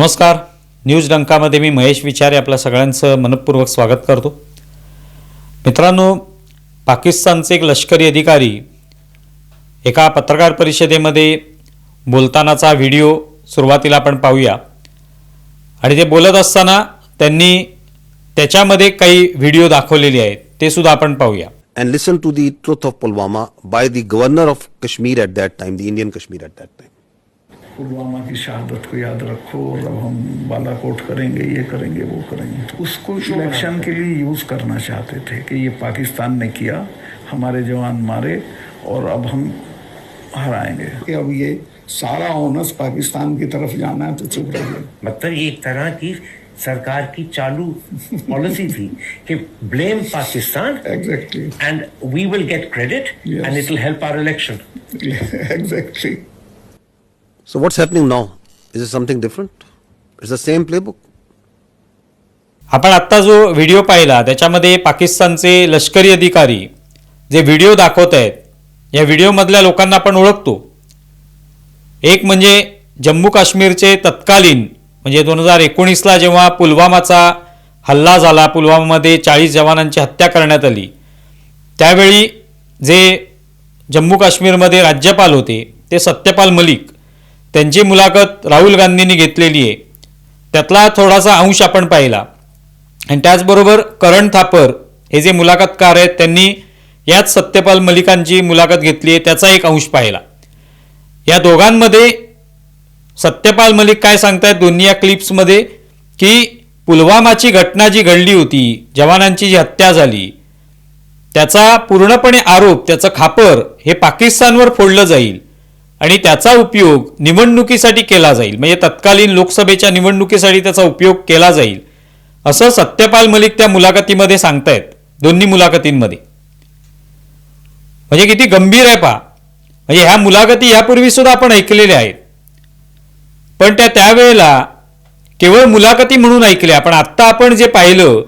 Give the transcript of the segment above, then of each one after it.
नमस्कार. न्यूज डंकामध्ये मी महेश विचारे आपल्या सगळ्यांचं मनपूर्वक स्वागत करतो. मित्रांनो पाकिस्तानचे एक लष्करी अधिकारी एका पत्रकार परिषदेमध्ये बोलतानाचा व्हिडिओ सुरुवातीला आपण पाहूया. आणि ते बोलत असताना त्यांनी त्याच्यामध्ये काही व्हिडिओ दाखवलेले आहेत. ते सुद्धा आपण पाहूया. And listen to the truth of Pulwama by the governor of Kashmir at that time the Indian Kashmir at that time Pulwama की शहादत को याद रखो और अब हम बालाकोट करेंगे ये करेंगे वो करेंगे। तो उसको इलेक्शन के लिए यूज करना चाहते थे कि ये पाकिस्तान ने किया हमारे जवान मारे और अब हम हराएंगे। कि अब ये सारा ओनस पाकिस्तान की तरफ जाना है तो चुप रहिए। मतलब ये एक तरह की सरकार की चालू पॉलिसी थी कि blame Pakistan exactly and we will get credit. And it will help our election exactly So what's happening now? Is it something different? It's the same playbook. आपण आत्ता जो व्हिडिओ पाहिला त्याच्यामध्ये पाकिस्तानचे लष्करी अधिकारी जे व्हिडिओ दाखवत आहेत या व्हिडिओमधल्या लोकांना आपण ओळखतो एक म्हणजे जम्मू काश्मीरचे तत्कालीन म्हणजे दोन हजार एकोणीसला जेव्हा पुलवामाचा हल्ला झाला पुलवामामध्ये चाळीस जवानांची हत्या करण्यात आली त्यावेळी जे जम्मू काश्मीरमध्ये राज्यपाल होते ते सत्यपाल मलिक त्यांची मुलाखत राहुल गांधींनी घेतलेली आहे. त्यातला थोडासा अंश आपण पाहिला. आणि त्याचबरोबर करण थापर हे जे मुलाखतकार आहेत त्यांनी याच सत्यपाल मलिकांची मुलाखत घेतली आहे त्याचा एक अंश पाहिला. या दोघांमध्ये सत्यपाल मलिक काय सांगतायत दोन्ही या क्लिप्समध्ये? की पुलवामाची घटना जी घडली होती जवानांची जी हत्या झाली त्याचा पूर्णपणे आरोप त्याचं खापर हे पाकिस्तानवर फोडलं जाईल. आणि त्याचा उपयोग निवडणुकीसाठी केला जाईल. म्हणजे तत्कालीन लोकसभेच्या निवडणुकीसाठी त्याचा उपयोग केला जाईल. असं सत्यपाल मलिक त्या मुलाखतीमध्ये सांगतायत. दोन्ही मुलाखतींमध्ये. म्हणजे किती गंभीर आहे पा म्हणजे ह्या मुलाखती यापूर्वी सुद्धा आपण ऐकलेल्या आहेत. पण त्या त्यावेळेला केवळ मुलाखती म्हणून ऐकल्या. पण आत्ता आपण जे पाहिलं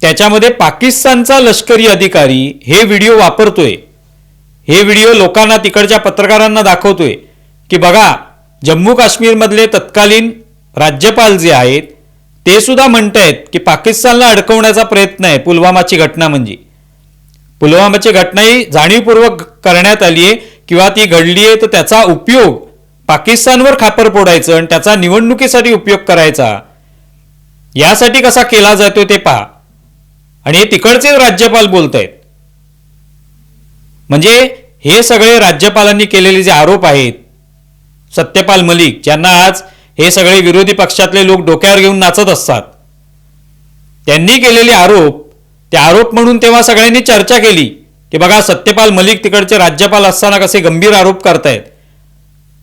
त्याच्यामध्ये पाकिस्तानचा लष्करी अधिकारी हे व्हिडिओ वापरतोय. हे व्हिडिओ लोकांना तिकडच्या पत्रकारांना दाखवतोय. की बघा जम्मू काश्मीरमधले तत्कालीन राज्यपाल जे आहेत ते सुद्धा म्हणत आहेत की पाकिस्तानला अडकवण्याचा प्रयत्न आहे पुलवामाची घटना म्हणजे. पुलवामाची घटना ही जाणीवपूर्वक करण्यात आली आहे किंवा ती घडली आहे तर त्याचा उपयोग पाकिस्तानवर खापर फोडायचं आणि त्याचा निवडणुकीसाठी उपयोग करायचा. यासाठी कसा केला जातो ते पहा. आणि हे तिकडचे राज्यपाल बोलत आहेत म्हणजे हे सगळे राज्यपालांनी केलेले जे आरोप आहेत सत्यपाल मलिक ज्यांना आज हे सगळे विरोधी पक्षातले लोक डोक्यावर घेऊन नाचत असतात त्यांनी केलेले आरोप ते आरोप म्हणून तेव्हा सगळ्यांनी चर्चा केली की बघा सत्यपाल मलिक तिकडचे राज्यपाल असताना कसे गंभीर आरोप करतायत.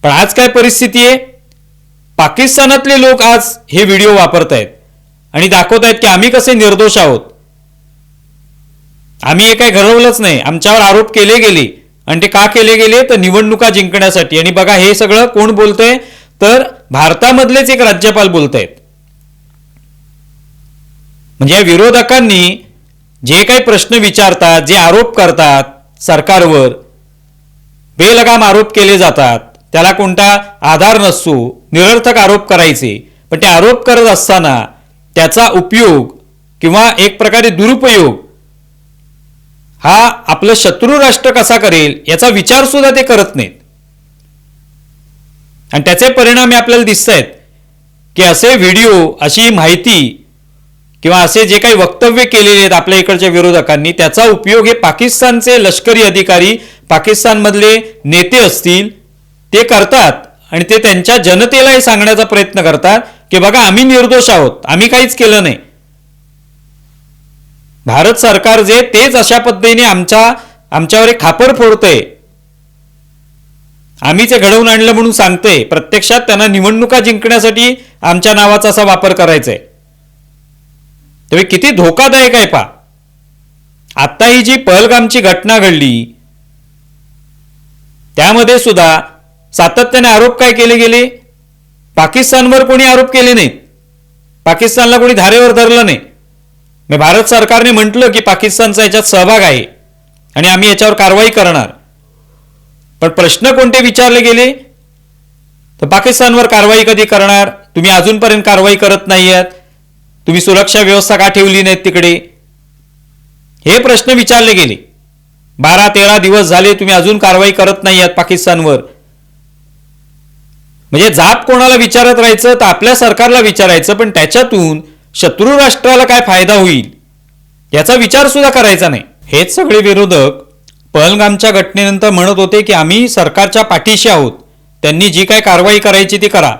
पण आज काय परिस्थिती आहे? पाकिस्तानातले लोक आज हे व्हिडिओ वापरतायत आणि दाखवत आहेत की आम्ही कसे निर्दोष आहोत. आम्ही हे काही घडवलंच नाही. आमच्यावर आरोप केले गेले. आणि ते का केले गेले? तर निवडणुका जिंकण्यासाठी. आणि बघा हे सगळं कोण बोलतंय? तर भारतामधलेच एक राज्यपाल बोलतायत. म्हणजे या विरोधकांनी जे काही प्रश्न विचारतात जे आरोप करतात सरकारवर बेलगाम आरोप केले जातात. त्याला कोणता आधार नसतो. निरर्थक आरोप करायचे. पण ते आरोप करत असताना त्याचा उपयोग किंवा एक प्रकारे दुरुपयोग हा आपलं शत्रू राष्ट्र कसा करेल याचा विचार सुद्धा ते करत नाहीत. आणि त्याचे परिणाम हे आपल्याला दिसत आहेत की असे व्हिडिओ अशी माहिती किंवा असे जे काही वक्तव्य केलेले आहेत आपल्या इकडच्या विरोधकांनी त्याचा उपयोग हे पाकिस्तानचे लष्करी अधिकारी पाकिस्तानमधले नेते असतील ते करतात आणि ते त्यांच्या जनतेला हे सांगण्याचा प्रयत्न करतात की बघा आम्ही निर्दोष आहोत आम्ही काहीच केलं नाही. भारत सरकार जे तेच अशा पद्धतीने आमच्या आमच्यावर एक खापर फोडतंय. आम्ही ते घडवून आणलं म्हणून सांगते प्रत्यक्षात त्यांना निवडणुका जिंकण्यासाठी आमच्या नावाचा असा वापर करायचा आहे तुम्ही किती धोकादायक आहे पा आता ही जी पहलगामची घटना घडली त्यामध्ये सुद्धा सातत्याने आरोप काय केले गेले? पाकिस्तानवर कोणी आरोप केले नाहीत? पाकिस्तानला कोणी धारेवर धरलं नाही? मग भारत सरकारने म्हटलं की पाकिस्तानचा याच्यात सहभाग आहे आणि आम्ही याच्यावर कारवाई करणार. पण प्रश्न कोणते विचारले गेले? तर पाकिस्तानवर कारवाई कधी करणार? तुम्ही अजूनपर्यंत कारवाई करत नाही आहात तुम्ही सुरक्षा व्यवस्था का ठेवली नाहीत तिकडे? हे प्रश्न विचारले गेले. बारा तेरा दिवस झाले तुम्ही अजून कारवाई करत नाही आहात पाकिस्तानवर. म्हणजे जाप कोणाला विचारत राहायचं? तर आपल्या सरकारला विचारायचं. पण त्याच्यातून शत्रू राष्ट्राला काय फायदा होईल? याचा विचार सुद्धा करायचा नाही. हेच सगळे विरोधक पहलगामच्या घटनेनंतर म्हणत होते की आम्ही सरकारच्या पाठीशी आहोत. त्यांनी जी काय कारवाई करायची ती करा.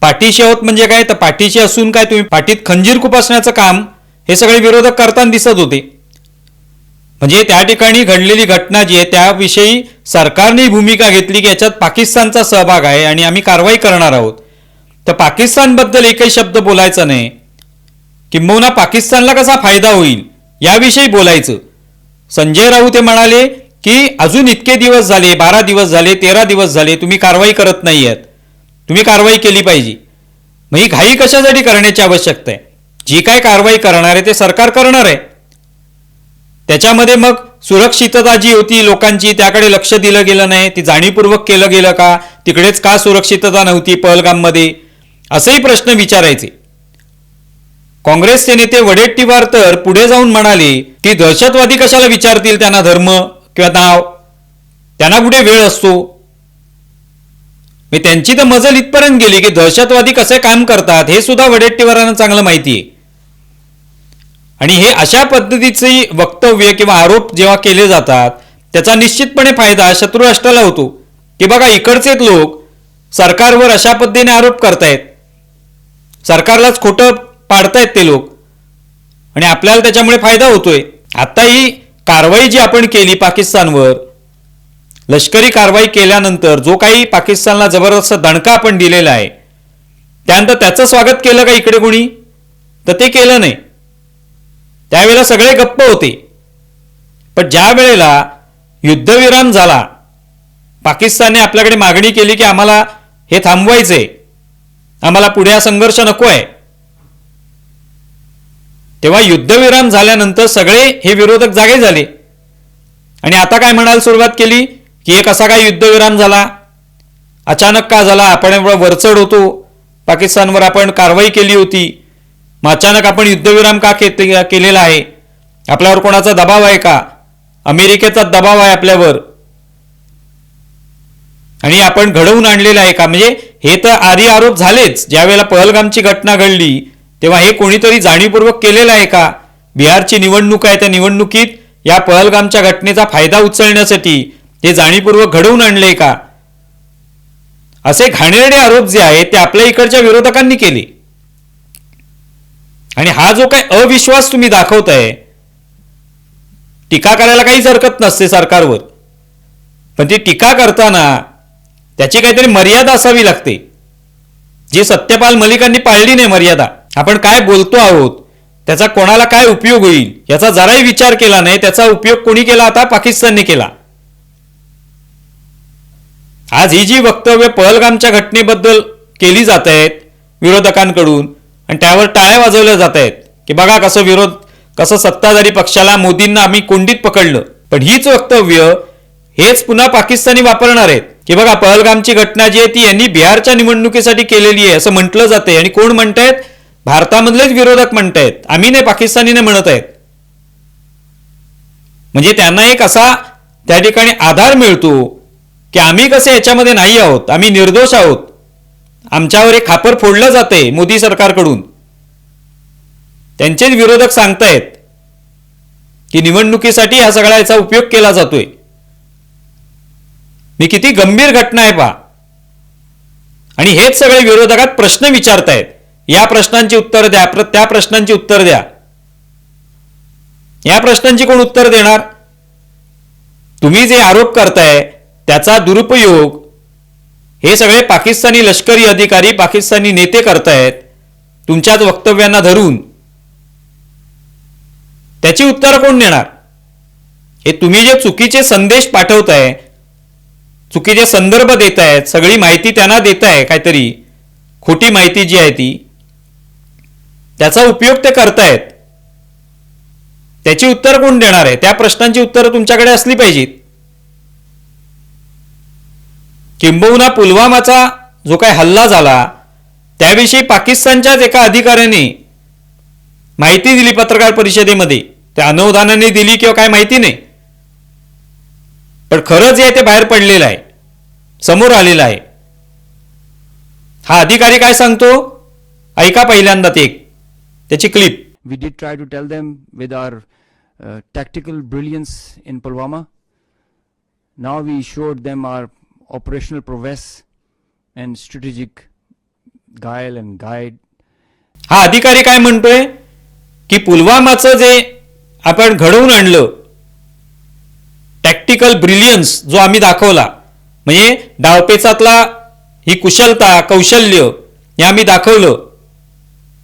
पाठीशी आहोत म्हणजे काय? तर पाठीशी असून काय तुम्ही? पाठीत खंजीर खुपासण्याचं काम हे सगळे विरोधक करताना दिसत होते. म्हणजे त्या ठिकाणी घडलेली घटना जी आहे त्याविषयी सरकारने भूमिका घेतली की याच्यात पाकिस्तानचा सहभाग आहे आणि आम्ही कारवाई करणार आहोत. तर पाकिस्तानबद्दल एकही शब्द बोलायचा नाही. किंबहुना पाकिस्तानला कसा फायदा होईल याविषयी बोलायचं. संजय राऊत हे म्हणाले की अजून इतके दिवस झाले बारा दिवस झाले तेरा दिवस झाले तुम्ही कारवाई करत नाही आहात तुम्ही कारवाई केली पाहिजे. मग ही घाई कशासाठी करण्याची आवश्यकता आहे? जी काय कारवाई करणार आहे ते सरकार करणार आहे. त्याच्यामध्ये मग सुरक्षितता जी होती लोकांची त्याकडे लक्ष दिलं गेलं नाही. ती जाणीवपूर्वक केलं गेलं का? तिकडेच का सुरक्षितता नव्हती पहलगाममध्ये? असेही प्रश्न विचारायचे. काँग्रेसचे नेते वडेट्टीवार तर पुढे जाऊन म्हणाले की दहशतवादी कशाला विचारतील त्यांना धर्म किंवा नाव? त्यांना कुठे वेळ असतो? मी त्यांची तर मजल इथपर्यंत गेली की दहशतवादी कसे काम करतात हे सुद्धा वडेट्टीवारांना चांगलं माहिती आहे. आणि हे अशा पद्धतीचे वक्तव्य किंवा आरोप जेव्हा केले जातात त्याचा निश्चितपणे फायदा शत्रू राष्ट्राला होतो. की बघा इकडचेच लोक सरकारवर अशा पद्धतीने आरोप करतायत. सरकारलाच खोटं पाडतायत ते लोक. आणि आपल्याला त्याच्यामुळे फायदा होतोय. आता ही कारवाई जी आपण केली पाकिस्तानवर लष्करी कारवाई केल्यानंतर जो काही पाकिस्तानला जबरदस्त दणका आपण दिलेला आहे त्यानंतर त्याचं स्वागत केलं का इकडे कोणी? तर ते केलं नाही. त्यावेळेला सगळे गप्प होते. पण ज्या वेळेला युद्धविराम झाला पाकिस्तानने आपल्याकडे मागणी केली की आम्हाला हे थांबवायचंय. आम्हाला पुढे हा संघर्ष नको आहे तेव्हा युद्धविराम झाल्यानंतर सगळे हे विरोधक जागे झाले. आणि आता काय म्हणायला सुरुवात केली? की एक असा काय युद्धविराम झाला? अचानक का झाला? आपण एवढं वरचढ होतो. पाकिस्तानवर आपण कारवाई केली होती. मग अचानक आपण युद्धविराम का केलेला आहे? आपल्यावर कोणाचा दबाव आहे का? अमेरिकेचा दबाव आहे आपल्यावर. आणि आपण घडवून आणलेलं आहे का? म्हणजे हे तर आधी आरोप झालेच. ज्यावेळेला पहलगामची घटना घडली तेव्हा हे कोणीतरी जाणीवपूर्वक केलेलं आहे का? बिहारची निवडणूक आहे त्या निवडणुकीत या पहलगामच्या घटनेचा फायदा उचलण्यासाठी ते जाणीवपूर्वक घडवून आणले का? असे घाणेरडे आरोप जे आहेत ते आपल्या इकडच्या विरोधकांनी केले. आणि हा जो काही अविश्वास तुम्ही दाखवताय टीका करायला काहीच हरकत नसते सरकारवर. पण ती टीका करताना त्याची काहीतरी मर्यादा असावी लागते. जी सत्यपाल मलिकांनी पाळली नाही मर्यादा. आपण काय बोलतो आहोत? त्याचा कोणाला काय उपयोग होईल? याचा जराही विचार केला नाही. त्याचा उपयोग कोणी केला? आता पाकिस्तानने केला. आज ही जी वक्तव्य पहलगामच्या घटनेबद्दल केली जात आहेत विरोधकांकडून आणि त्यावर टाळ्या वाजवल्या जात आहेत की बघा कसं विरोध कसं सत्ताधारी पक्षाला मोदींना आम्ही कोंडीत पकडलं. पण हीच वक्तव्य हेच पुन्हा पाकिस्तानी वापरणार आहेत. की बघा पहलगामची घटना जी आहे ती यांनी बिहारच्या निवडणुकीसाठी केलेली आहे असं म्हटलं जाते आणि कोण म्हणतायत? भारतामधलेच विरोधक म्हणतायत आम्ही नाही पाकिस्तानीने म्हणत आहेत म्हणजे त्यांना एक असा त्या ठिकाणी आधार मिळतो की आम्ही कसे याच्यामध्ये नाही आहोत आम्ही निर्दोष आहोत. आमच्यावर एक खापर फोडलं जाते मोदी सरकारकडून. त्यांचेच विरोधक सांगतायत की निवडणुकीसाठी हा सगळा याचा उपयोग केला जातोय. मी किती गंभीर घटना आहे पहा. आणि हेच सगळे विरोधकात प्रश्न विचारतायत. या प्रश्नांची उत्तर द्या. प्र- त्या प्रश्नांची उत्तर द्या. या प्रश्नांची कोण उत्तर देणार? तुम्ही जे आरोप करताय त्याचा दुरुपयोग हे सगळे पाकिस्तानी लष्करी अधिकारी पाकिस्तानी नेते करतायत तुमच्याच वक्तव्यांना धरून. त्याची उत्तरं कोण देणार? हे तुम्ही जे चुकीचे संदेश पाठवताय चुकीचे संदर्भ देत आहेत सगळी माहिती त्यांना देताय काहीतरी खोटी माहिती जी आहे ती त्याचा उपयोग ते करतायत. त्याची उत्तर कोण देणार आहे? त्या प्रश्नांची उत्तरं तुमच्याकडे असली पाहिजेत. किंबहुना पुलवामाचा जो काय हल्ला झाला त्याविषयी पाकिस्तानच्याच एका अधिकाऱ्याने माहिती दिली पत्रकार परिषदेमध्ये. त्या अनवधानाने दिली किंवा काय माहिती नाही. पण खरं जे आहे ते बाहेर पडलेलं आहे. समोर आलेलं आहे. हा अधिकारी काय सांगतो? ऐका पहिल्यांदा ते एक. त्याची clip we did try to tell them with our tactical brilliance in Pulwama now we showed them our operational prowess and strategic guile and guide हा अधिकारी काय म्हणतोय? की पुलवामाचं जे आपण घडवून आणलं टॅक्टिकल ब्रिलियन्स जो आम्ही दाखवला म्हणजे डावपेचातला ही कुशलता कौशल्य हे आम्ही दाखवलं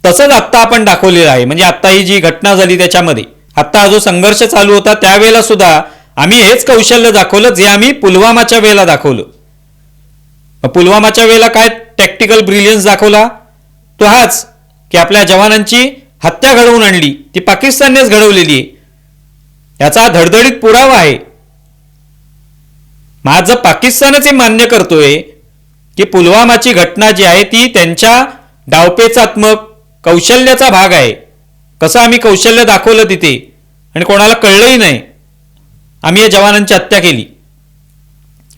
तसंच आत्ता आपण दाखवलेलं आहे. म्हणजे आत्ता ही जी घटना झाली त्याच्यामध्ये. आत्ता जो संघर्ष चालू होता त्यावेळेला सुद्धा आम्ही हेच कौशल्य दाखवलं जे आम्ही पुलवामाच्या वेळेला दाखवलं. पुलवामाच्या वेळेला काय टॅक्टिकल ब्रिलियन्स दाखवला? तो हाच की आपल्या जवानांची हत्या घडवून आणली. ती पाकिस्ताननेच घडवलेली आहे. याचा धडधडीत पुरावा आहे. मग आज जर पाकिस्तानच हे मान्य करतोय की पुलवामाची घटना जी आहे ती त्यांच्या डावपेचात्मक कौशल्याचा भाग आहे. कसं आम्ही कौशल्य दाखवलं तिथे? आणि कोणाला कळलंही नाही. आम्ही या जवानांची हत्या केली.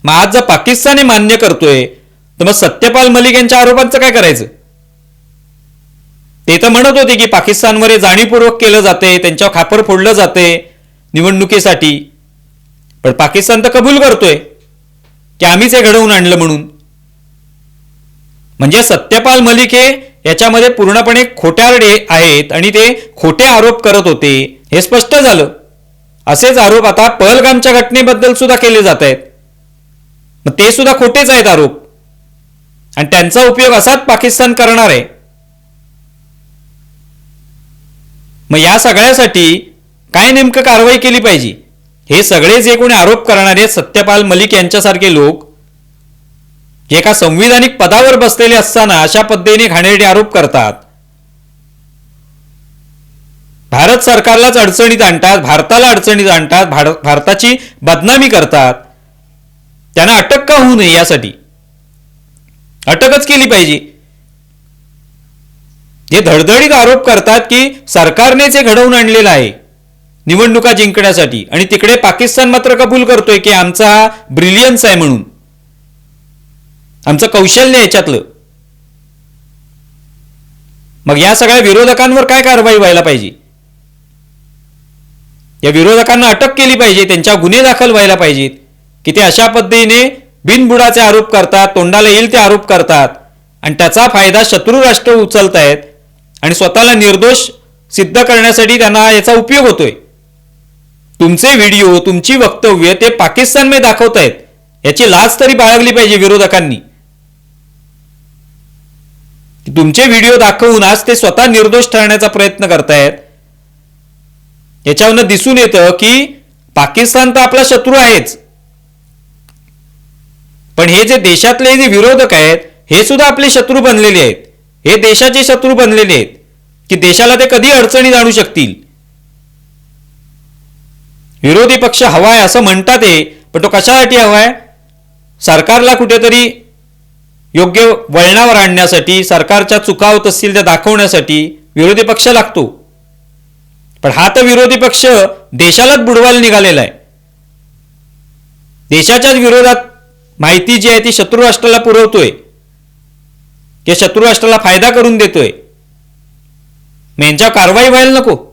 मग आज जर पाकिस्तान हे मान्य करतोय तर मग सत्यपाल मलिक यांच्या आरोपांचं काय करायचं? ते तर म्हणत होते की पाकिस्तानवर हे जाणीवपूर्वक केलं जाते त्यांच्यावर खापर फोडलं जाते निवडणुकीसाठी. पण पाकिस्तान तर कबूल करतोय की आम्हीच हे घडवून आणलं म्हणून. म्हणजे सत्यपाल मलिक हे याच्यामध्ये पूर्णपणे खोट्यारडे आहेत आणि ते खोटे आरोप करत होते. हे स्पष्ट झालं. असेच आरोप आता पहलगामच्या घटनेबद्दल सुद्धा केले जात आहेत. मग ते सुद्धा खोटेच आहेत आरोप. आणि त्यांचा उपयोग असाच पाकिस्तान करणार आहे. मग या सगळ्यासाठी काय नेमकं कारवाई केली पाहिजे? हे सगळे जे कोणी आरोप करणारे सत्यपाल मलिक यांच्यासारखे लोक एका संविधानिक पदावर बसलेले असताना अशा पद्धतीने घाणेरडे आरोप करतात. भारत सरकारलाच अडचणीत आणतात भारताला अडचणीत आणतात भारताची बदनामी करतात. त्यांना अटक का होऊ नये यासाठी? अटकच केली पाहिजे. जे धडधडीत आरोप करतात की सरकारनेच हे घडवून आणलेलं आहे निवडणुका जिंकण्यासाठी. आणि तिकडे पाकिस्तान मात्र कबूल करतोय की आमचा हा ब्रिलियन्स आहे म्हणून. आमचं कौशल्य याच्यातलं. मग या सगळ्या विरोधकांवर काय कारवाई व्हायला पाहिजे? या विरोधकांना अटक केली पाहिजे त्यांच्या गुन्हे दाखल व्हायला पाहिजेत. की ते अशा पद्धतीने बिनबुडाचे आरोप करतात तोंडाला येईल ते आरोप करतात. आणि त्याचा फायदा शत्रू राष्ट्र उचलत आहेत आणि स्वतःला निर्दोष सिद्ध करण्यासाठी त्यांना याचा उपयोग होतोय. तुमचे व्हिडिओ तुमची वक्तव्य ते पाकिस्तानमध्ये दाखवत आहेत याची लाज तरी बाळगली पाहिजे विरोधकांनी. तुमचे व्हिडिओ दाखवून आज ते स्वतः निर्दोष ठरण्याचा प्रयत्न करतायत. याच्यावरनं दिसून येतं की पाकिस्तान तर आपला शत्रू आहेच. पण हे जे देशातले जे विरोधक आहेत हे सुद्धा आपले शत्रू बनलेले आहेत. हे देशाचे शत्रू बनलेले आहेत. की देशाला ते कधी अडचणी जाणू शकतील? विरोधी पक्ष हवाय असं म्हणतात ते पण तो कशासाठी हवाय? सरकारला कुठेतरी योग्य वळणावर आणण्यासाठी सरकारच्या चुका होत असतील त्या दाखवण्यासाठी विरोधी पक्ष लागतो. पण हा तर विरोधी पक्ष देशालाच बुडवायला निघालेला आहे. देशाच्याच विरोधात माहिती जी आहे ती शत्रू राष्ट्राला पुरवतोय. की शत्रू राष्ट्राला फायदा करून देतोय. यांच्या कारवाई व्हायला नको.